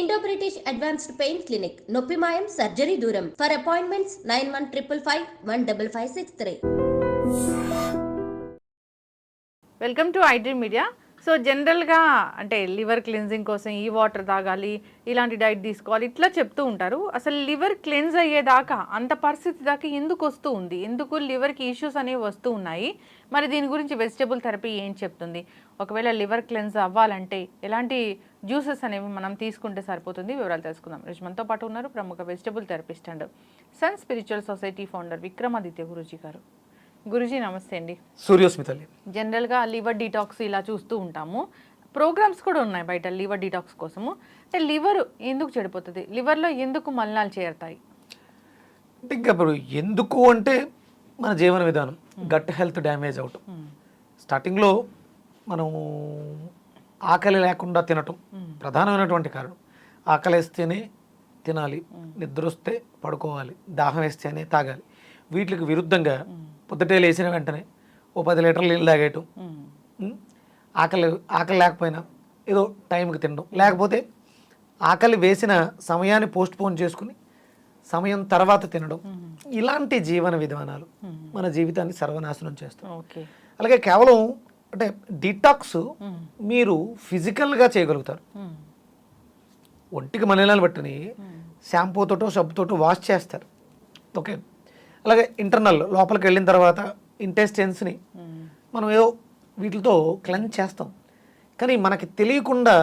Indo British advanced pain clinic నొప్పి మాయం surgery దూరం. For appointments nine one triple five one double five six three welcome to iDream media so జనరల్గా అంటే liver cleansing కోసం ఈ water తాగాలి ఇలాంటి డైట్ తీసుకోవాలి ఇట్లా చెప్తూ ఉంటారు. అసలు లివర్ క్లెన్స్ అయ్యేదాకా అంత పరిస్థితి దాకా ఎందుకు వస్తూ ఉంది? ఎందుకు లివర్కి ఇష్యూస్ అనేవి వస్తూ ఉన్నాయి? మరి దీని గురించి వెజిటబుల్ థెరపీ ఏం చెప్తుంది? ఒకవేళ లివర్ క్లెన్స్ అవ్వాలంటే ఎలాంటి జ్యూసెస్ అనేవి మనం తీసుకుంటే సరిపోతుంది? వివరాలు తెలుసుకుందాం. మనతో పాటు ఉన్నారు ప్రముఖ vegetable therapist and sun spiritual society founder Vikramaditya Guruji గారు. గురూజీ నమస్తే అండి. సూర్యోస్మితల్లి జనరల్గా లివర్ డీటాక్స్ ఇలా చూస్తూ ఉంటాము. ప్రోగ్రామ్స్ కూడా ఉన్నాయి బయట లివర్ డీటాక్స్ కోసము. అంటే లివర్ ఎందుకు చెడిపోతుంది? లివర్లో ఎందుకు మలినాలు చేరుతాయి? అంటే ఇంకా ఇప్పుడు ఎందుకు అంటే మన జీవన విధానం. గట్ హెల్త్ డ్యామేజ్ అవటం. స్టార్టింగ్లో మనం ఆకలి లేకుండా తినటం ప్రధానమైనటువంటి కారణం. ఆకలి వేస్తేనే తినాలి నిద్ర వస్తే పడుకోవాలి దాహం వేస్తేనే తాగాలి. వీటికి విరుద్ధంగా పొద్దుటే లేచిన వెంటనే ఓ పది లీటర్లు నీళ్ళు తాగేయటం? ఆకలి ఆకలి లేకపోయినా ఏదో టైంకి తినడం. లేకపోతే ఆకలి వేసిన సమయాన్ని పోస్ట్ పోన్ చేసుకుని సమయం తర్వాత తినడం. ఇలాంటి జీవన విధానాలు మన జీవితాన్ని సర్వనాశనం చేస్తాం అలాగే కేవలం అంటే డిటాక్స్ మీరు ఫిజికల్గా చేయగలుగుతారు. ఒంటికి మలినాలు బట్టిని షాంపూతోటో సబ్బుతోటో వాష్ చేస్తారు. ఓకే అలాగే ఇంటర్నల్ లోపలికి వెళ్ళిన తర్వాత ఇంటెస్టెన్స్ని మనం ఏదో వీటితో క్లెన్స్ చేస్తాం. కానీ మనకి తెలియకుండా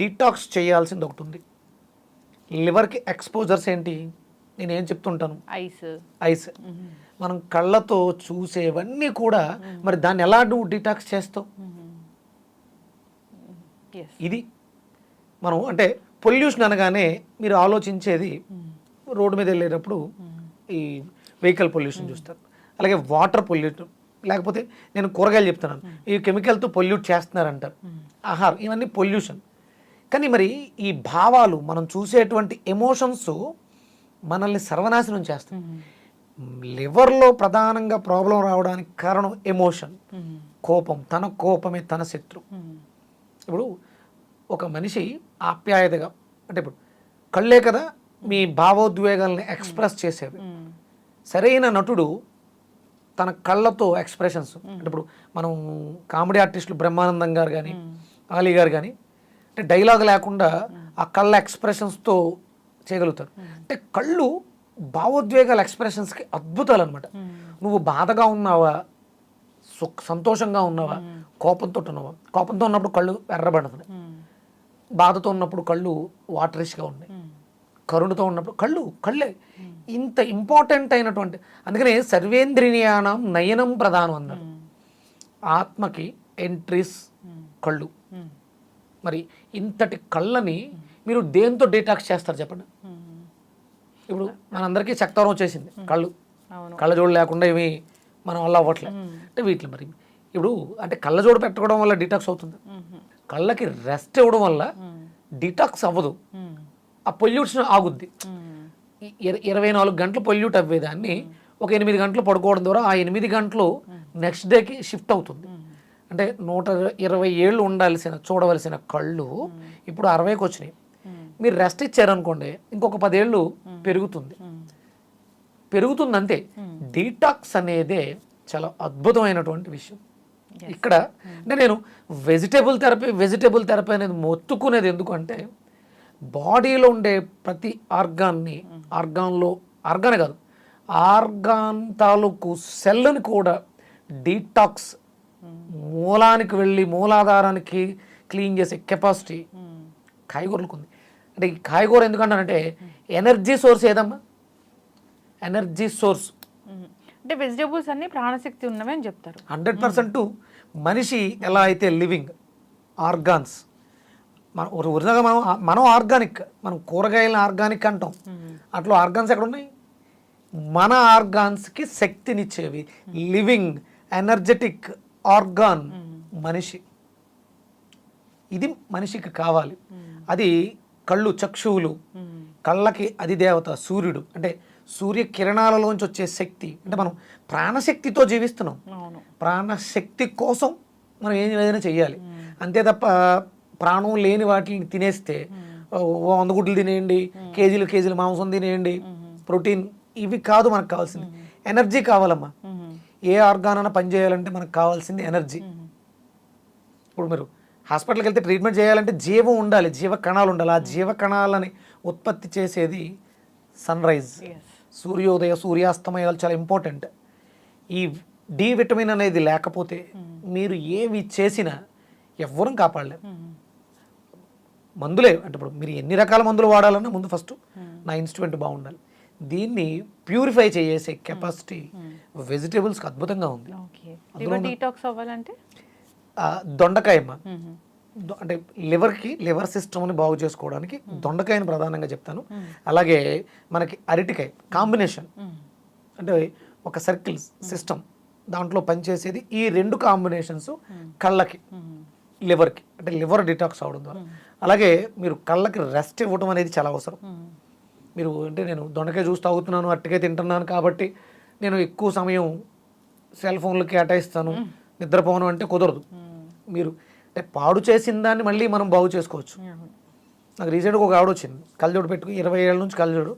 డిటాక్స్ చేయాల్సింది ఒకటి ఉంది. లివర్కి ఎక్స్పోజర్స్ ఏంటి? నేను ఏం చెప్తుంటాను? ఐస్. ఐస్. మనం కళ్ళతో చూసేవన్నీ కూడా మరి దాన్ని ఎలా నువ్వు డిటాక్స్ చేస్తావు? ఇది మనం అంటే పొల్యూషన్ అనగానే మీరు ఆలోచించేది రోడ్డు మీద వెళ్ళేటప్పుడు ఈ వెహికల్ పొల్యూషన్ చూస్తారు. అలాగే వాటర్ పొల్యూట్ లేకపోతే నేను కూరగాయలు చెప్తున్నాను. ఈ కెమికల్తో పొల్యూట్ చేస్తున్నారంటారు ఆహారం. ఇవన్నీ పొల్యూషన్ కానీ మరి ఈ భావాలు మనం చూసేటువంటి ఎమోషన్స్ మనల్ని సర్వనాశనం చేస్తాయి. లివర్లో ప్రధానంగా ప్రాబ్లం రావడానికి కారణం ఎమోషన్. కోపం. తన కోపమే తన శత్రువు ఇప్పుడు ఒక మనిషి ఆప్యాయతగా అంటే ఇప్పుడు కళ్ళే కదా మీ భావోద్వేగాల్ని ఎక్స్ప్రెస్ చేసేది. సరైన నటుడు తన కళ్ళతో ఎక్స్ప్రెషన్స్. అంటే ఇప్పుడు మనం కామెడీ ఆర్టిస్టులు బ్రహ్మానందం గారు కానీ ఆలీ గారు కానీ అంటే డైలాగ్ లేకుండా ఆ కళ్ళ ఎక్స్ప్రెషన్స్తో చేయగలుగుతారు. అంటే కళ్ళు భావోద్వేగాల ఎక్స్ప్రెషన్స్కి అద్భుతాలు అనమాట నువ్వు బాధగా ఉన్నావా? సుఖ సంతోషంగా ఉన్నావా? కోపంతో ఉన్నావా? కోపంతో ఉన్నప్పుడు కళ్ళు ఎర్రబడుతున్నాయి బాధతో ఉన్నప్పుడు కళ్ళు వాటరిష్గా ఉన్నాయి. కరుణతో ఉన్నప్పుడు కళ్ళు కళ్ళే. ఇంత ఇంపార్టెంట్ అయినటువంటి అందుకనే సర్వేంద్రియానం నయనం ప్రధానం అన్నారు. ఆత్మకి ఎంట్రీస్ కళ్ళు. మరి ఇంతటి కళ్ళని మీరు దేంతో డీటాక్స్ చేస్తారు చెప్పండి? ఇప్పుడు మనందరికీ చక్తవరం వచ్చేసింది. కళ్ళు. కళ్ళజోడు లేకుండా ఏమి మనం వల్ల అవ్వట్లేదు అంటే వీటిలో మరి ఇప్పుడు అంటే కళ్ళజోడు పెట్టుకోవడం వల్ల డీటాక్స్ అవుతుంది. కళ్ళకి రెస్ట్ ఇవ్వడం వల్ల డీటాక్స్ అవ్వదు. ఆ పొల్యూషన్ ఆగుద్ది. ఇరవై నాలుగు గంటలు పొల్యూట్ అవ్వేదాన్ని ఒక ఎనిమిది గంటలు పడుకోవడం ద్వారా ఆ ఎనిమిది గంటలు నెక్స్ట్ డేకి షిఫ్ట్ అవుతుంది. అంటే నూట ఇరవై ఏళ్ళు ఉండాల్సిన చూడవలసిన కళ్ళు ఇప్పుడు అరవైకి వచ్చినాయి. మీరు రెస్ట్ ఇచ్చారనుకోండి ఇంకొక పదేళ్ళు పెరుగుతుంది. పెరుగుతుంది అంతే డీటాక్స్ అనేదే చాలా అద్భుతమైనటువంటి విషయం. ఇక్కడ అంటే నేను వెజిటేబుల్ థెరపీ వెజిటేబుల్ థెరపీ అనేది మొత్తుకునేది ఎందుకంటే బాడీలో ఉండే ప్రతి ఆర్గాన్ని ఆర్గాన్లో ఆర్గానే కాదు ఆర్గాన్ తాలూకు సెల్ని కూడా డీటాక్స్ మూలానికి వెళ్ళి మూలాధారానికి క్లీన్ చేసే కెపాసిటీ కాయగూరలకు ఉంది అంటే ఈ కాయగూర ఎందుకంటానంటే ఎనర్జీ సోర్స్ ఏదమ్మా? Energy source. అంటే వెజిటబుల్స్ అన్ని ప్రాణశక్తి ఉన్నవి అని చెప్తారు. హండ్రెడ్ పర్సెంట్ మనిషి ఎలా అయితే లివింగ్ ఆర్గాన్స్ మన ఒరిజినల్గా మనం మనం ఆర్గానిక్ మనం కూరగాయలను ఆర్గానిక్ అంటాం. అట్లా ఆర్గాన్స్ ఎక్కడ ఉన్నాయి మన ఆర్గాన్స్కి శక్తినిచ్చేవి. లివింగ్ ఎనర్జెటిక్ ఆర్గాన్ మనిషి. ఇది మనిషికి కావాలి. అది కళ్ళు చక్షువులు. కళ్ళకి అది దేవత సూర్యుడు. అంటే సూర్య కిరణాలలోంచి వచ్చే శక్తి. అంటే మనం ప్రాణశక్తితో జీవిస్తున్నాం. ప్రాణశక్తి కోసం మనం ఏం ఏదైనా చెయ్యాలి. అంతే తప్ప ప్రాణం లేని వాటిని తినేస్తే వంద గుడ్లు తినేయండి కేజీలు కేజీలు మాంసం తినేయండి ప్రోటీన్ ఇవి కాదు మనకు కావాల్సింది. ఎనర్జీ కావాలమ్మా. ఏ ఆర్గాన్ అయినా పని చేయాలంటే మనకు కావాల్సింది ఎనర్జీ. ఇప్పుడు మీరు హాస్పిటల్కి వెళ్తే ట్రీట్మెంట్ చేయాలంటే జీవం ఉండాలి జీవ కణాలు ఉండాలి. ఆ జీవ కణాలని ఉత్పత్తి చేసేది సన్ రైజ్ సూర్యోదయ సూర్యాస్తమయాలు చాలా ఇంపార్టెంట్ ఈ డి విటమిన్ అనేది లేకపోతే మీరు ఏవి చేసినా ఎవ్వరూ కాపాడలేరు. మందులే అంటే ఇప్పుడు మీరు ఎన్ని రకాల మందులు వాడాలన్నా ముందు ఫస్ట్ నా ఇన్స్ట్రుమెంట్ బాగుండాలి. దీన్ని ప్యూరిఫై చేసే కెపాసిటీ వెజిటేబుల్స్కి అద్భుతంగా ఉంది. డీటాక్స్ అవ్వాలంటే? దొండకాయమ్మ. అంటే లివర్కి లివర్ సిస్టమ్ని బాగు చేసుకోవడానికి దొండకాయని ప్రధానంగా చెప్తాను. అలాగే మనకి అరటికాయ కాంబినేషన్. అంటే ఒక సర్కిల్ సిస్టమ్ దాంట్లో పనిచేసేది ఈ రెండు కాంబినేషన్స్ కళ్ళకి లివర్కి అంటే లివర్ డిటాక్స్ అవడం ద్వారా. అలాగే మీరు కళ్ళకి రెస్ట్ ఇవ్వడం అనేది చాలా అవసరం. మీరు అంటే నేను దొండకాయ జ్యూస్ తాగుతున్నాను అరటికాయ తింటున్నాను కాబట్టి నేను ఎక్కువ సమయం సెల్ ఫోన్లు కేటాయిస్తాను నిద్రపోను అంటే కుదరదు. మీరు అంటే పాడు చేసిన దాన్ని మళ్ళీ మనం బాగు చేసుకోవచ్చు. నాకు రీసెంట్గా ఒక ఆవిడ వచ్చింది. కళ్ళజోడు పెట్టుకుని ఇరవై ఏళ్ళ నుంచి కళ్ళజోడు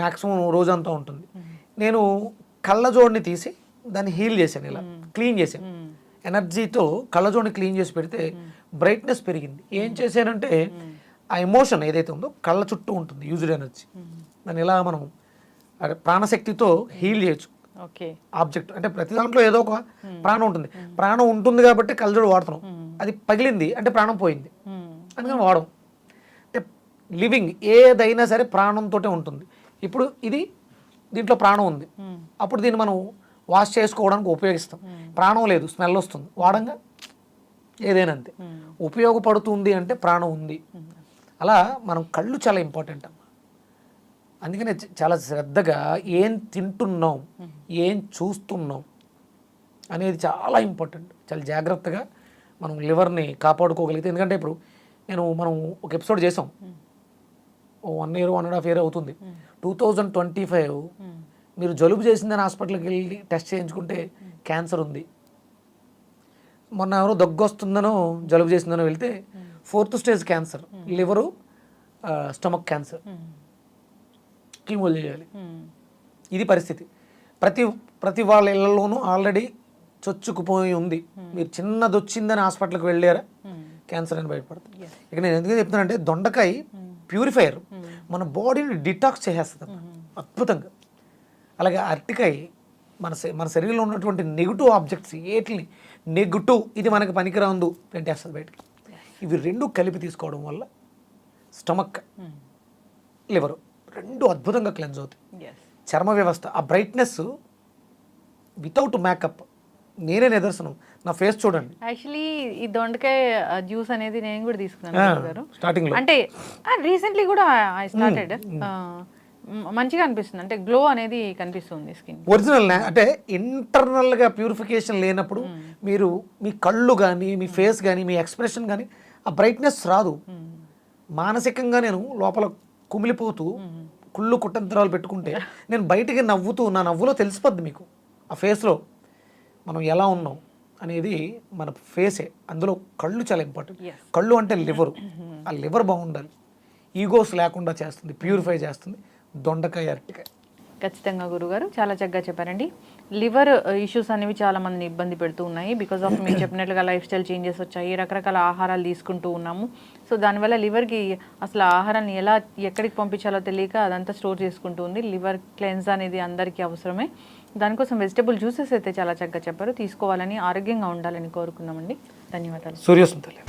మ్యాక్సిమం రోజంతా ఉంటుంది. నేను కళ్ళజోడిని తీసి దాన్ని హీల్ చేశాను ఇలా క్లీన్ చేశాను. ఎనర్జీతో కళ్ళజోడిని క్లీన్ చేసి పెడితే బ్రైట్నెస్ పెరిగింది. ఏం చేశానంటే ఆ ఎమోషన్ ఏదైతే ఉందో కళ్ళ చుట్టూ ఉంటుంది యూజ్డ్ ఎనర్జీ. దాన్ని ఇలా మనం ప్రాణశక్తితో హీల్ చేయొచ్చు. ఆబ్జెక్ట్ అంటే ప్రతి దాంట్లో ఏదో ఒక ప్రాణం ఉంటుంది. ప్రాణం ఉంటుంది కాబట్టి కళ్ళజోడు వాడుతున్నాం. అది పగిలింది అంటే ప్రాణం పోయింది. అందుకని వాడం అంటే లివింగ్ ఏదైనా సరే ప్రాణంతో ఉంటుంది. ఇప్పుడు ఇది దీంట్లో ప్రాణం ఉంది. అప్పుడు దీన్ని మనం వాష్ చేసుకోవడానికి ఉపయోగిస్తాం. ప్రాణం లేదు స్మెల్ వస్తుంది. వాడంగా ఏదైనా అంతే. ఉపయోగపడుతుంది అంటే ప్రాణం ఉంది. అలా మనం కళ్ళు చాలా ఇంపార్టెంట్ అందుకనే చాలా శ్రద్ధగా ఏం తింటున్నాం ఏం చూస్తున్నాం అనేది చాలా ఇంపార్టెంట్. చాలా జాగ్రత్తగా మనం లివర్ని కాపాడుకోగలిగితే ఎందుకంటే ఇప్పుడు నేను మనం ఒక ఎపిసోడ్ చేసాం. ఓ one year one and half year అవుతుంది. టూ థౌజండ్ ట్వంటీ ఫైవ్ మీరు జలుబు చేసిందని హాస్పిటల్కి వెళ్ళి టెస్ట్ చేయించుకుంటే క్యాన్సర్ ఉంది. మొన్న ఎవరో దగ్గు వస్తుందనో జలుబు చేసిందనో వెళ్తే fourth stage cancer liver stomach cancer. కీమోలు చేయాలి ఇది పరిస్థితి. ప్రతి ప్రతి వాళ్ళ ఇళ్ళలోనూ ఆల్రెడీ చొచ్చుకుపోయి ఉంది. మీరు చిన్నది వచ్చిందని హాస్పిటల్కి వెళ్ళారా? క్యాన్సర్ అని బయటపడుతుంది ఇక నేను ఎందుకు చెప్తున్నానంటే దొండకాయ ప్యూరిఫైయర్ మన బాడీని డిటాక్స్ చేసేస్తుంది. అద్భుతంగా. అలాగే అరటికాయ మన మన శరీరంలో ఉన్నటువంటి నెగిటివ్ ఆబ్జెక్ట్స్ ఏటిని నెగిటివ్ ఇది మనకి పనికిరాందు వెంటేస్తుంది బయటికి. ఇవి రెండు కలిపి తీసుకోవడం వల్ల స్టమక్ లివర్ రెండు అద్భుతంగా క్లెన్స్ అవుతాయి. చర్మ వ్యవస్థ ఆ బ్రైట్నెస్ వితౌట్ మేకప్ నేనే నిదర్శనం. నా ఫేస్ చూడండి. యాక్చువల్లీ ఈ దొండకాయ జ్యూస్ అనేది నేను కూడా తీసుకున్నాను లో. అంటే రీసెంట్లీ కూడా ఐ స్టార్టెడ్ మంచిగా అనిపిస్తుంది. అంటే గ్లో అనేది కనిపిస్తుంది స్కిన్ ఒరిజినల్ అంటే ఇంటర్నల్గా ప్యూరిఫికేషన్ లేనప్పుడు మీరు మీ కళ్ళు కానీ మీ ఫేస్ కానీ మీ ఎక్స్ప్రెషన్ కానీ ఆ బ్రైట్నెస్ రాదు. మానసికంగా నేను లోపల కుమిలిపోతూ కుళ్ళు కుట్టంతరాలు పెట్టుకుంటే నేను బయటికి నవ్వుతూ నా నవ్వులో తెలిసిపోద్ది మీకు. ఆ ఫేస్లో మనం ఎలా ఉన్నాం అనేది మన ఫేసే. అందులో కళ్ళు చాలా ఇంపార్టెంట్. కళ్ళు అంటే లివర్. ఆ లివర్ బాగుండాలి. ఈగోస్ లేకుండా చేస్తుంది ప్యూరిఫై చేస్తుంది. దొండకాయ అరటికాయ. ఖచ్చితంగా గురుగారు చాలా చక్కగా చెప్పారండి. లివర్ uh, ఇష్యూస్ అనేవి చాలా మందిని ఇబ్బంది పెడుతూ ఉన్నాయి. బికాస్ ఆఫ్ మీరు చెప్పినట్లుగా లైఫ్ స్టైల్ చేంజెస్ వచ్చాయి. రకరకాల ఆహారాలు తీసుకుంటూ ఉన్నాము. సో దానివల్ల లివర్కి అసలు ఆహారాన్ని ఎలా ఎక్కడికి పంపించాలో తెలియక అదంతా స్టోర్ చేసుకుంటూ ఉంది. లివర్ క్లెన్స్ అనేది అందరికీ అవసరమే. దానికోసం వెజిటబుల్ జ్యూసెస్ అయితే చాలా చక్కగా చెప్పారు. తీసుకోవాలని ఆరోగ్యంగా ఉండాలని కోరుకున్నామండి ధన్యవాదాలు. సూర్యోస్మితలే